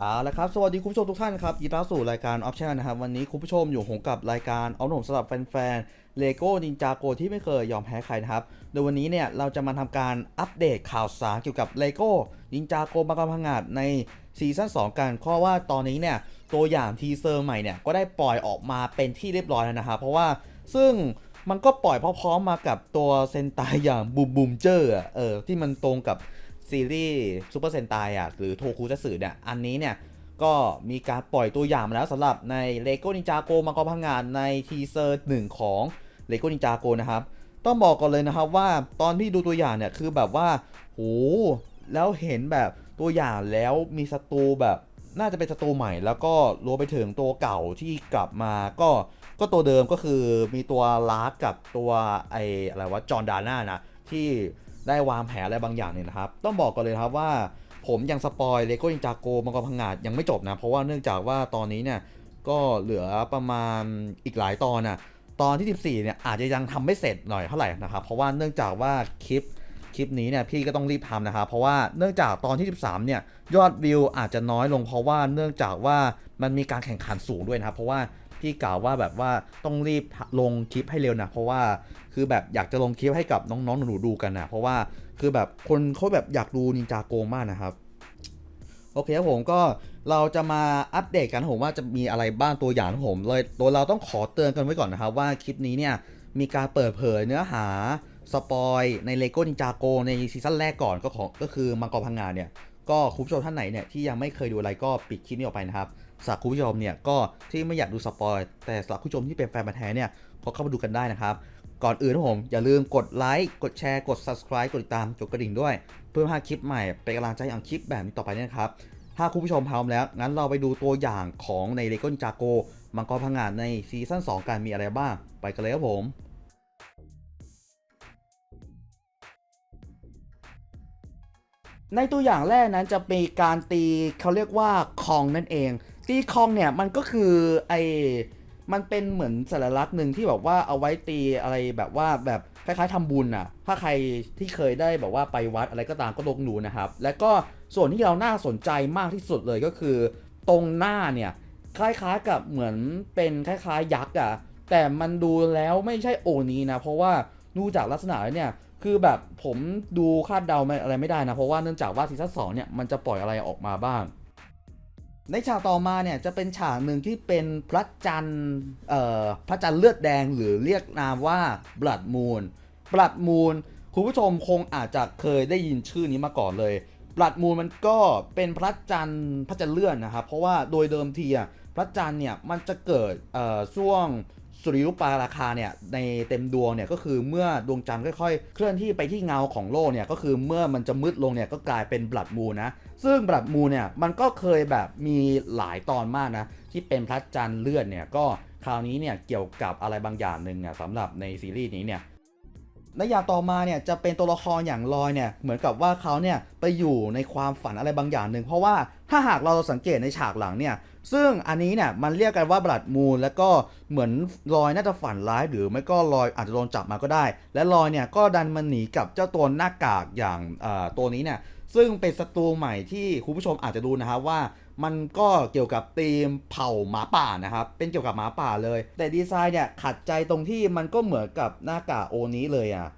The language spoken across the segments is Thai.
เอาละครับ สวัสดีคุณผู้ชมทุกท่านครับยินดีต้อนรับสู่รายการออ t ชั่นนะครับ วันนี้คุณผู้ชมอยู่หงกับรายการเอาหนุ่มสำหรับแฟนๆเลโก้นินจาโกที่ไม่เคยยอมแพ้ใครนะครับ โดยวันนี้เนี่ยเราจะมาทำการอัปเดตข่าวสารเกี่ยวกับเลโก้นินจาโกบางกำพังงาดในซีซั่น2กันเพราะว่าตอนนี้เนี่ยตัวอย่างทีเซอร์ใหม่เนี่ยก็ได้ปล่อยออกมาเป็นที่เรียบร้อยแล้วนะครับเพราะว่าซึ่งมันก็ปล่อยพร้อมๆมากับตัวเซนไตอย่างบูมบูมเจอร์เออที่มันตรงกับ ซีรีส์ซูเปอร์เซนไตอะหรือโทคูจะสื่อเนี่ยอันนี้เนี่ยก็มีการปล่อยตัวอย่างมาแล้วสำหรับใน LEGO Ninjago มังกรพังงานในทีเซอร์หนึ่งของ LEGO Ninjago นะครับ ต้องบอกก่อนเลยนะครับว่าตอนที่ดูตัวอย่างเนี่ยคือแบบว่าโหแล้วเห็นแบบตัวอย่างแล้วมีศัตรูแบบน่าจะเป็นศัตรูใหม่ แล้วก็รวมไปถึงตัวเก่าที่กลับมาก็ก็ตัวเดิมก็คือมีตัวลาร์กกับตัวไออะไรวะจอร์ดาน่านะที่ ได้วางแผนอะไรบางอย่างเนี่ยนะครับ ต้องบอกก่อนเลยครับว่าผมยังสปอยเลโก้นินจาโกมังกรพังงาดยังไม่จบนะ เพราะว่าเนื่องจากว่าตอนนี้เนี่ยก็เหลือประมาณอีกหลายตอนนะตอนที่ 14เนี่ยอาจจะยังทำไม่เสร็จหน่อยเท่าไหร่นะครับ เพราะว่าเนื่องจากว่าคลิปคลิปนี้เนี่ยพี่ก็ต้องรีบทำนะครับเพราะว่าเนื่องจากตอนที่ 13เนี่ยยอดวิวอาจจะน้อยลงเพราะว่าเนื่องจากว่ามันมีการแข่งขันสูงด้วยนะครับเพราะว่า พี่กล่าวว่าแบบว่าต้องรีบลงคลิปให้เร็วนะ เพราะว่าคือแบบอยากจะลงคลิปให้กับน้องๆหนูๆดูกันนะเพราะว่าคือแบบคนเขาแบบอยากดูนินจาโกมากนะครับโอเคครับผมก็เราจะมาอัปเดตกันผมว่าจะมีอะไรบ้างตัวอย่างผมเลยตัวเราต้องขอเตือนกันไว้ก่อนนะครับ ว่าคลิปนี้เนี่ยมีการเปิดเผยเนื้อหาสปอยในเลโก้นินจาโกในซีซั่นแรกก่อนก็ของก็คือมังกรพังงานเนี่ย ก็คุณผู้ชมท่านไหนเนี่ยที่ยังไม่เคยดูอะไรก็ปิดคลิปนี้ออกไปนะครับสำหรับคุณผู้ชมเนี่ยก็ที่ไม่อยากดูสปอยแต่สำหรับคุณผู้ชมที่เป็นแฟนพันธุ์แท้เนี่ยก็เข้ามาดูกันได้นะครับ ก่อนอื่นครับผมอย่าลืมกดไลค์กดแชร์กด subscribe กดติดตามกดกระดิ่งด้วย เพื่อพลาคลิปใหม่เป็นกำลังใจอย่างคลิปแบบนี้ต่อไปนะครับถ้าคุณผู้ชมพร้อมแล้ว งั้นเราไปดูตัวอย่างของในเลโก้นจาโกมังกรพังงานในซีซั่น2กันมีอะไรบ้าง ไปกันเลยครับผม ในตัวอย่างแรกนั้นจะมีการตีเขาเรียกว่าคองนั่นเอง ตีคองเนี่ยมันก็คือไอมันเป็นเหมือนสัญลักษณ์หนึ่งที่แบบว่าเอาไว้ตีอะไรแบบว่าแบบคล้ายๆทำบุญอะ ถ้าใครที่เคยได้แบบว่าไปวัดอะไรก็ตามก็ลงดูนะครับ แล้วก็ส่วนที่เราน่าสนใจมากที่สุดเลยก็คือ ตรงหน้าเนี่ยคล้ายๆกับเหมือนเป็นคล้ายๆยักษ์อะ แต่มันดูแล้วไม่ใช่โอนี้นะ เพราะว่าดูจากลักษณะแล้วเนี่ย คือแบบผมดูคาดเดาอะไรไม่ได้นะ เพราะว่าเนื่องจากว่าซีซั่นสองเนี่ยมันจะปล่อยอะไรออกมาบ้าง ในฉากต่อมาเนี่ยจะเป็นฉากหนึ่งที่เป็นพระจันทร์พระจันทร์เลือดแดงหรือเรียกนามว่า Blood Moon Blood Moon คุณผู้ชมคงอาจจะเคยได้ยินชื่อนี้มาก่อนเลย Blood Moon มันก็เป็นพระจันทร์พระจันทร์เลื่อนนะครับเพราะว่าโดยเดิมทีอะพระจันทร์เนี่ยมันจะเกิดช่วง สุริยุปราคาเนี่ยในเต็มดวงเนี่ยก็คือเมื่อดวงจันทร์ค่อยๆ เคลื่อนที่ไปที่เงาของโลกเนี่ยก็คือเมื่อมันจะมืดลงเนี่ยก็กลายเป็นบลัดมูนะซึ่งบลัดมูเนี่ยมันก็เคยแบบมีหลายตอนมากนะที่เป็นพระจันทร์เลื่อนเนี่ยก็คราวนี้เนี่ยเกี่ยวกับอะไรบางอย่างหนึ่งอะสำหรับในซีรีส์นี้เนี่ย ในอย่างต่อมาเนี่ยจะเป็นตัวละครอย่างลอยเนี่ยเหมือนกับว่าเขาเนี่ยไปอยู่ในความฝันอะไรบางอย่างหนึ่งเพราะว่าถ้าหากเราสังเกตในฉากหลังเนี่ยซึ่งอันนี้เนี่ยมันเรียกกันว่าบลัดมูล แล้วก็เหมือนลอยน่าจะฝันร้าย หรือไม่ก็ลอยอาจจะโดนจับมาก็ได้ และลอยเนี่ยก็ดันมันหนีกับเจ้าตัวหน้ากากอย่างตัวนี้เนี่ย ซึ่งเป็นศัตรูใหม่ที่คุณผู้ชมอาจจะดูนะครับว่ามันก็เกี่ยวกับธีมเผ่าหมาป่านะครับ เป็นเกี่ยวกับหมาป่าเลย แต่ดีไซน์เนี่ยขัดใจตรงที่มันก็เหมือนกับหน้ากากโอนี้เลยอะ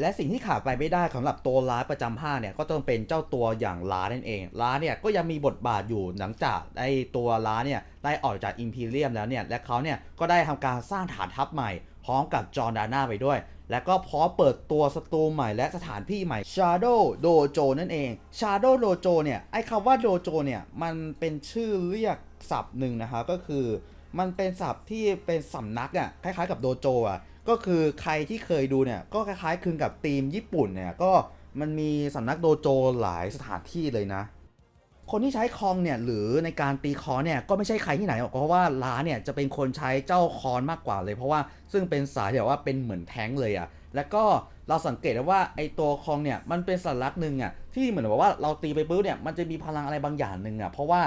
และสิ่งที่ขาดไปไม่ได้สำหรับตัวร้ายประจำภาคเนี่ยก็ต้องเป็นเจ้าตัวอย่างล้านั่นเองล้าเนี่ยก็ยังมีบทบาทอยู่หลังจากไอตัวล้าเนี่ยได้ออกจากอิมพีเรียมแล้วเนี่ยและเขาเนี่ยก็ได้ทำการสร้างฐานทัพใหม่พร้อมกับจอร์ดาน่าไปด้วย และก็พร้อมเปิดตัวศัตรูใหม่และสถานที่ใหม่ Shadow Dojo นั่นเอง Shadow Dojo เนี่ยไอคำว่า Dojo เนี่ยมันเป็นชื่อเรียกศัพท์หนึ่งนะครับก็คือมันเป็นศัพท์ที่เป็นสำนักอะคล้ายๆกับโดโจอะ ก็คือใครที่เคยดูเนี่ย ก็คล้ายๆคลึงกับทีมญี่ปุ่นเนี่ยก็มันมีสำนักโดโจหลายสถานที่เลยนะ คนที่ใช้คองเนี่ยหรือในการตีคอเนี่ยก็ไม่ใช่ใครที่ไหนหรอกเพราะว่าล้าเนี่ยจะเป็นคนใช้เจ้าคอนมากกว่าเลย เพราะว่าซึ่งเป็นสายแบบว่าเป็นเหมือนแท้งเลยอะแล้วก็เราสังเกตได้ว่าไอตัวคองเนี่ยมันเป็นสัญลักษณ์หนึ่งอะที่เหมือนแบบว่าเราตีไปปุ๊บเนี่ยมันจะมีพลังอะไรบางอย่างหนึ่งอะเพราะว่า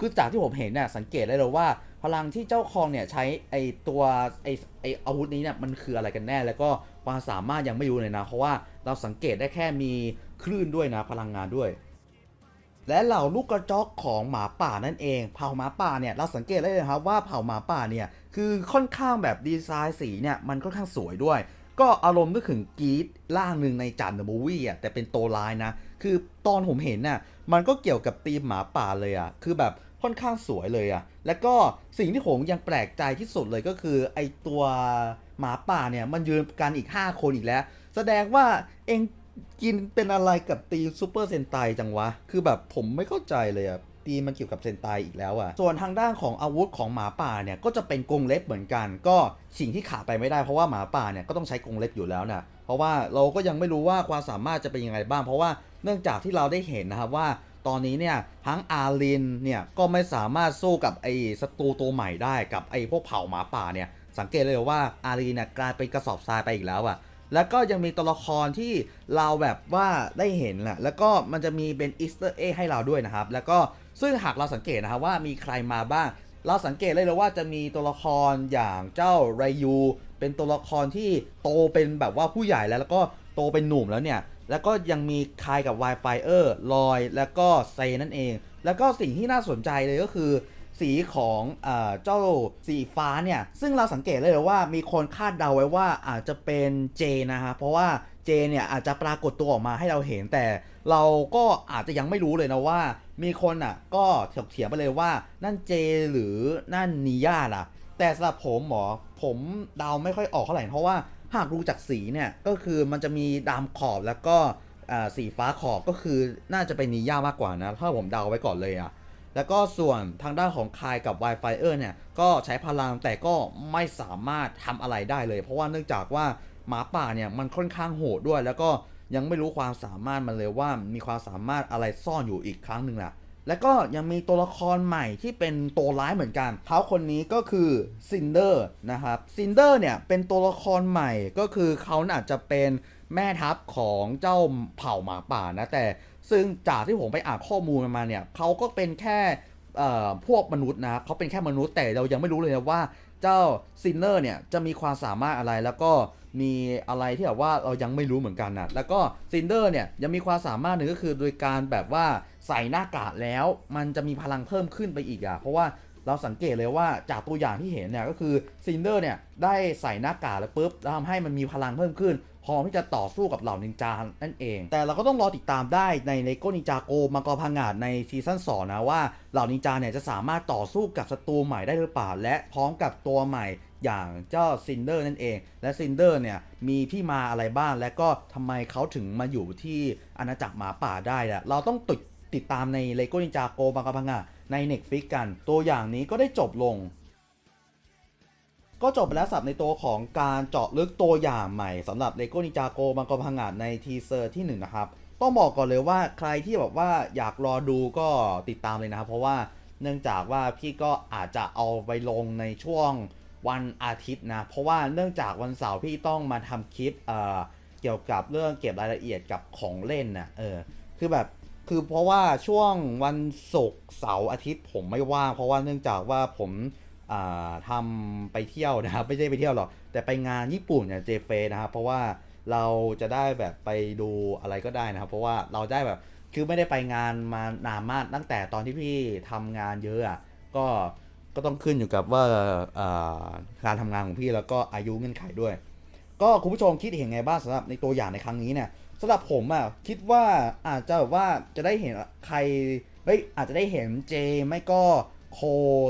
คือจากที่ผมเห็นเนี่ยสังเกตได้เลยว่า พลังที่เจ้าคองเนี่ยใช้ไอตัวไอไออาวุธนี้เนี่ยมันคืออะไรกันแน่ แล้วก็ความสามารถยังไม่รู้เลยนะ เพราะว่าเราสังเกตได้แค่มีคลื่นด้วยนะพลังงานด้วย และเหล่าลูกกระจอกของหมาป่านั่นเอง เผ่าหมาป่าเนี่ยเราสังเกตได้เลยครับว่าเผ่าหมาป่าเนี่ยคือค่อนข้างแบบดีไซน์สีเนี่ยมันค่อนข้างสวยด้วย ก็อารมณ์นึกถึงกรีดล่างหนึ่งในจันเดอะมูวี่อะแต่เป็นตัวร้ายนะ คือตอนผมเห็นน่ะมันก็เกี่ยวกับธีมหมาป่าเลยอะคือแบบ ค่อนข้างสวยเลยอะแล้วก็สิ่งที่ผมยังแปลกใจที่สุดเลยก็คือไอตัวหมาป่าเนี่ยมันยืนกันอีก 5 คนอีกแล้ว แสดงว่าเองกินเป็นอะไรกับตีซูเปอร์เซนไตจังวะ คือแบบผมไม่เข้าใจเลยอะตีมมันเกี่ยวกับเซนไตอีกแล้วอะส่วนทางด้านของอาวุธของหมาป่าเนี่ยก็จะเป็นกรงเล็บเหมือนกัน ก็สิ่งที่ขาดไปไม่ได้เพราะว่าหมาป่าเนี่ยก็ต้องใช้กรงเล็บอยู่แล้วนะเพราะว่าเราก็ยังไม่รู้ว่าความสามารถจะเป็นยังไงบ้าง เพราะว่าเนื่องจากที่เราได้เห็นนะครับว่า ตอนนี้เนี่ยทั้งอารินเนี่ยก็ไม่สามารถสู้กับไอ้ศัตรูตัวใหม่ได้กับไอ้พวกเผ่าหมาป่าเนี่ยสังเกตเลยว่าอารีนเนี่ยกลายเป็นกระสอบทรายไปอีกแล้วอะแล้วก็ยังมีตัวละครที่เราแบบว่าได้เห็นแหละแล้วก็มันจะมีเป็นอีสเตอร์เอให้เราด้วยนะครับ แล้วก็ซึ่งหากเราสังเกตนะครับว่ามีใครมาบ้าง เราสังเกตเลยเลยว่าจะมีตัวละครอย่างเจ้าไรยูเป็นตัวละครที่โตเป็นแบบว่าผู้ใหญ่แล้วแล้วก็โตเป็นหนุ่มแล้วเนี่ย แล้วก็ยังมีคายกับ Wi-Fi เออร์ลอย แล้วก็เซนั่นเอง แล้วก็สิ่งที่น่าสนใจเลยก็คือ สีของเออเจ้าสีฟ้าเนี่ย ซึ่งเราสังเกตเลยว่ามีคนคาดเดาไว้ว่าอาจจะเป็นเจนะฮะเพราะว่าเจเนี่ยอาจจะปรากฏตัวออกมาให้เราเห็นแต่เราก็อาจจะยังไม่รู้เลยนะว่า มีคนอะก็ถกเถียงไปเลยว่านั่นเจหรือนั่นนิย่าล่ะ แต่สำหรับผมหมอผมเดาไม่ค่อยออกเท่าไหร่เพราะว่า หากดูจากสีเนี่ยก็คือมันจะมีดำขอบแล้วก็สีฟ้าขอบก็คือน่าจะเป็นนิย่ามากกว่านะ ถ้าผมเดาไว้ก่อนเลยอะแล้วก็ส่วนทางด้านของคายกับ Wi-Fi เออร์เนี่ย ก็ใช้พลังแต่ก็ไม่สามารถทำอะไรได้เลย เพราะว่าเนื่องจากว่าหมาป่าเนี่ยมันค่อนข้างโหดด้วย แล้วก็ยังไม่รู้ความสามารถมันเลยว่ามีความสามารถอะไรซ่อนอยู่อีกครั้งหนึ่งแหละ แล้วก็ยังมีตัวละครใหม่ที่เป็นตัวร้ายเหมือนกันเขาคนนี้ก็คือซินเดอร์นะครับซินเดอร์เนี่ยเป็นตัวละครใหม่ก็คือเขาน่าจจะเป็นแม่ทัพของเจ้าเผ่าหมาป่านะแต่ซึ่งจากที่ผมไปอ่านข้อมูลมาเนี่ยเขาก็เป็นแค่พวกมนุษย์นะเขาเป็นแค่มนุษย์แต่เรายังไม่รู้เลยนะว่าเจ้าซินเนอร์เนี่ยจะมีความสามารถอะไรแล้วก็มีอะไรที่แบบว่าเรายังไม่รู้เหมือนกันนะแล้วก็ซินเดอร์เนี่ยยังมีความสามารถหนึ่งก็คือโดยการแบบว่า ใส่หน้ากากแล้วมันจะมีพลังเพิ่มขึ้นไปอีกอะเพราะว่าเราสังเกตเลยว่าจากตัวอย่างที่เห็นเนี่ยก็คือซินเดอร์เนี่ยได้ใส่หน้ากากแล้วปุ๊บทำให้มันมีพลังเพิ่มขึ้น พร้อมที่จะต่อสู้กับเหล่านินจานั่นเอง แต่เราก็ต้องรอติดตามได้ในเลโก้นินจาโกมังกรพังงาดในซีซั่น2นะว่าเหล่านินจาเนี่ยจะสามารถต่อสู้กับศัตรูใหม่ได้หรือเปล่าและพร้อมกับตัวใหม่อย่างเจ้าซินเดอร์นั่นเอง และซินเดอร์เนี่ยมีที่มาอะไรบ้างและก็ทำไมเขาถึงมาอยู่ที่อาณาจักรหมาป่าได้ละเราต้องติด ติดตามในเลโก้นินจาโกมังกรพังงาดใน Netflix กัน ตัวอย่างนี้ก็ได้จบลง ก็จบไปแล้วสับในตัวของการเจาะลึกตัวอย่างใหม่สำหรับ LEGO Ninjago มังกรพังงาดในทีเซอร์ที่ 1 นะครับ ต้องบอกก่อนเลยว่าใครที่แบบว่าอยากรอดูก็ติดตามเลยนะครับ เพราะว่าเนื่องจากว่าพี่ก็อาจจะเอาไปลงในช่วงวันอาทิตย์นะ เพราะว่าเนื่องจากวันเสาร์พี่ต้องมาทำคลิปเอ่อเกี่ยวกับเรื่องเก็บรายละเอียดกับของเล่นนะเออ คือแบบ คือเพราะว่าช่วงวันศุกร์เสาร์อาทิตย์ผมไม่ว่าง เพราะว่าเนื่องจากว่าผมาทำไปเที่ยวนะครับ ไม่ใช่ไปเที่ยวหรอก แต่ไปงานญี่ปุ่นเนี่ยเจเฟนะครับเพราะว่าเราจะได้แบบไปดูอะไรก็ได้นะครับ เพราะว่าเราได้แบบคือไม่ได้ไปงานมานานมากตั้งแต่ตอนที่พี่ทำงานเยอะอะก็ก็ต้องขึ้นอยู่กับว่าการทำงานของพี่แล้วก็อายุเงื่อนไขด้วย ก็คุณผู้ชมคิดเห็นไงบ้างสำหรับในตัวอย่างในครั้งนี้เนี่ย สำหรับผมอะคิดว่าอาจจะแบบว่าจะได้เห็นใครเฮ้ยอาจจะได้เห็นเจไม่ก็โค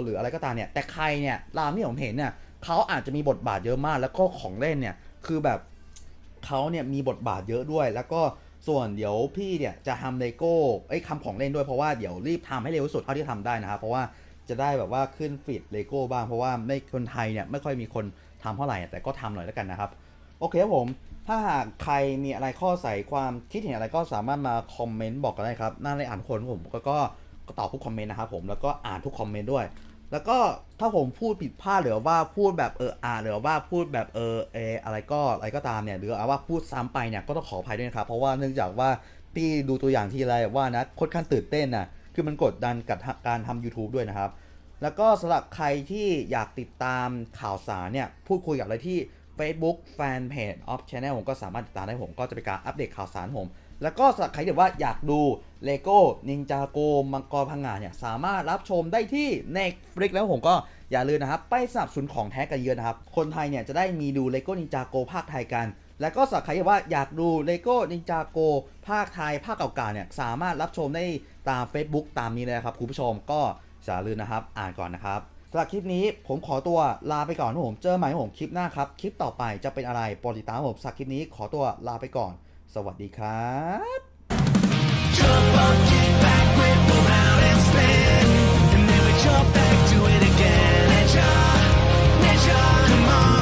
หรืออะไรก็ตามเนี่ย แต่ใครเนี่ยรามที่ผมเห็นเนี่ยเขาอาจจะมีบทบาทเยอะมาก แล้วก็ของเล่นเนี่ยคือแบบเขาเนี่ยมีบทบาทเยอะด้วย แล้วก็ส่วนเดี๋ยวพี่เนี่ยจะทำเลโก้ไอ้คำของเล่นด้วยเพราะว่าเดี๋ยวรีบทำให้เร็วสุดเท่าที่ทำได้นะครับเพราะว่าจะได้แบบว่าขึ้นฟีดเลโก้บ้างเพราะว่าในคนไทยเนี่ยไม่ค่อยมีคนทำเท่าไหร่แต่ก็ทำหน่อยแล้วกันนะครับ โอเคครับผม ถ้าหากใครมีอะไรข้อใส่ความคิดเห็นอะไรก็สามารถมาคอมเมนต์บอกกันได้ครับน้าในอ่านคนผมก็ก็ก็ตอบทุกคอมเมนต์นะครับผมแล้วก็อ่านทุกคอมเมนต์ด้วย แล้วก็ถ้าผมพูดผิดพลาดหรือว่าพูดแบบเอออ่าหรือว่าพูดแบบเออเอออะไรก็อะไรก็ตามเนี่ยหรือว่าพูดซ้ำไปเนี่ยก็ต้องขออภัยด้วยนะครับเพราะว่าเนื่องจากว่าพี่ดูตัวอย่างที่ไรว่านะค่อนข้างตื่นเต้นนะคือมันกดดันกับการทำ YouTube ด้วยนะครับ แล้วก็สำหรับใครที่อยากติดตามข่าวสารเนี่ยพูดคุยกับอะไรที่ Facebook Fanpage of Channel ผมก็สามารถติดตามได้ผมก็จะเป็นการอัปเดตข่าวสารผม แล้วก็สำหรับใครที่ว่าอยากดูเลโก้นินจาโกมังกรพังงาเนี่ยสามารถรับชมได้ที่ Netflix แล้วผมก็อย่าลืมนะครับไปสนับสนุนของแท้กันเยอะนะครับ คนไทยเนี่ยจะได้มีดูเลโก้นินจาโกภาคไทยกัน แล้วก็สำหรับใครที่ว่าอยากดูเลโก้นินจาโกภาคไทยภาคเก่าๆเนี่ยสามารถรับชมได้ตาม Facebook ตามนี้เลยครับคุณผู้ชมก็อย่าลืมนะครับ อ่านก่อนนะครับ สำหรับคลิปนี้ผมขอตัวลาไปก่อนผม เจอใหม่ผมคลิปหน้าครับ คลิปต่อไปจะเป็นอะไรโปรดติดตามผมสำหรับคลิปนี้ขอตัวลาไปก่อน สวัสดีครับ Jump up, kick back, whip around and spin. And then we jump back to it again. And ya, and ya, come on.